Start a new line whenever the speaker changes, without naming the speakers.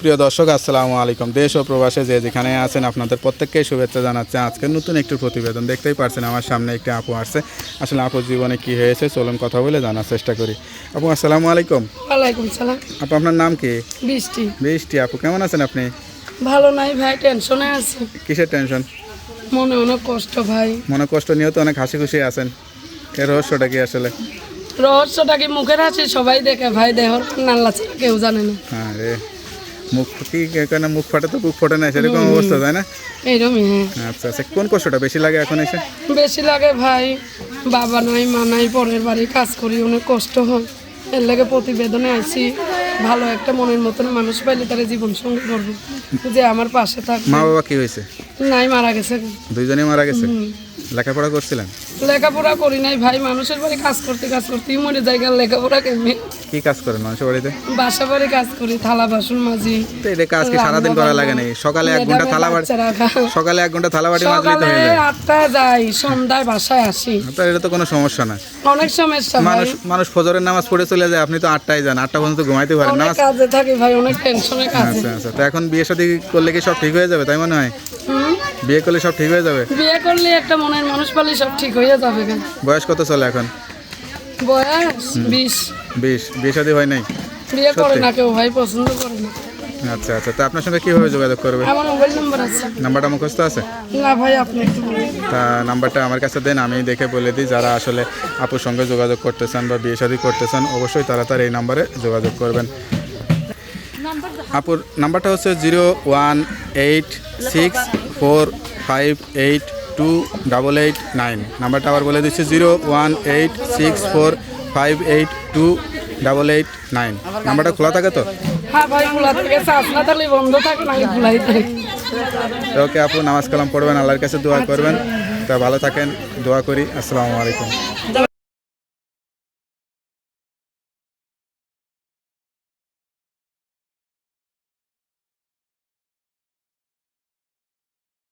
প্রিয় দর্শক আসসালামু আলাইকুম। দেশ ও প্রবাসে যে যেখানে আছেন আপনাদের প্রত্যেককে শুভেচ্ছা জানাচ্ছে। আজকে নতুন একটি প্রতিবেদন দেখতেই পারছেন আমার সামনে একটি আপু আসছে। আসলে আপুর জীবনে কি হয়েছে চলুন কথা বলে জানার চেষ্টা করি। আপু আসসালামু আলাইকুম।
ওয়ালাইকুম সালাম।
আপু আপনার নাম কি?
বৃষ্টি।
বৃষ্টি আপু কেমন আছেন আপনি?
ভালো নাই ভাই টেনশনে আছি।
কিসের টেনশন?
মনে অনেক কষ্ট ভাই।
মনে কষ্ট নিয়েও তো অনেক হাসি খুশি আছেন। এর রহস্যটা কি আসলে?
রহস্যটা কি মুখের আছে সবাই দেখে ভাই দেহর নাল্লা কেউ জানে না।
হ্যাঁ রে। মুখ কি কেন মুখ ফাটে তো? বুক ফোটে না সেরকম অবস্থা তাই না?
এইরকমই
আচ্ছা আচ্ছা কোন কষ্টটা বেশি লাগে এখন এসে?
বেশি লাগে ভাই বাবা নাই মা নাই পরের বাড়ি কাজ করি অনেক কষ্ট হয়। এর লাগে প্রতিবেদনে আইছি ভালো একটা মনের মতন মানুষ পাইলে তারা জীবন সঙ্গী করব। যে আমার পাশে থাকবে।
মা বাবা কি হয়েছে?
নাই মারা গেছে।
দুইজনে মারা গেছে? লেখাপড়া করছিলেন?
লেখাপড়া করি নাই। ভাই মানুষের বাড়ি কাজ করতে কাজ করতেই মরে জায়গার লেখাপড়া কেমনি?
কি কাজ করেন মানুষের বাড়িতে?
বাসা বাড়ি কাজ করি থালা বাসন
তো এটা কাজ কি সারাদিন করা লাগে নাই সকালে এক ঘণ্টা থালা বাড়ি সকালে এক ঘণ্টা থালা বাড়ি তো হয়ে যায়।
যাই সন্ধ্যায় বাসায় আসি।
তো এটা তো কোনো সমস্যা না।
অনেক সমস্যা
মানুষ মানুষ ফজরের নামাজ পড়ে চলে যায় আপনি তো আটটায় যান আটটা পর্যন্ত ঘুমাইতে পারেন। নামাজ
কাজে থাকি ভাই অনেক টেনশনে কাজে।
আচ্ছা আচ্ছা। তো এখন বিয়ে শাদী করলে কি সব ঠিক হয়ে যাবে তাই মনে হয়? বিয়ে করলে সব ঠিক হয়ে যাবে?
বিয়ে করলে একটা মনের মানুষ পালি সব ঠিক হয়ে যাবে
বয়স কত চলে এখন?
বয়স বিশ।
বিশ। বিয়ে শাদী হয় নাই?
বিয়ে করে না কেউ ভাই পছন্দ করে না।
আচ্ছা আচ্ছা। তো আপনার সঙ্গে কীভাবে যোগাযোগ করবে?
আমার মোবাইল নাম্বার আছে।
নাম্বারটা মুখস্থ আছে?
না ভাই আপনি।
তা নাম্বারটা আমার কাছে দেন আমি দেখে বলে দিই। যারা আসলে আপুর সঙ্গে যোগাযোগ করতে চান বা বিয়ে শাদী করতে চান অবশ্যই তারা তার এই নাম্বারে যোগাযোগ করবেন। আপুর নাম্বারটা হচ্ছে zero one eight six four five eight two double eight nine. নাম্বারটা আবার বলে দিচ্ছি zero one eight six four five eight two double eight nine. নাম্বারটা খোলা থাকে তো?
হ্যাঁ
ওকে আপু নামাজ কালাম পড়বেন আল্লাহর কাছে দোয়া করবেন। তা ভালো থাকেন দোয়া করি। আসসালামু আলাইকুম।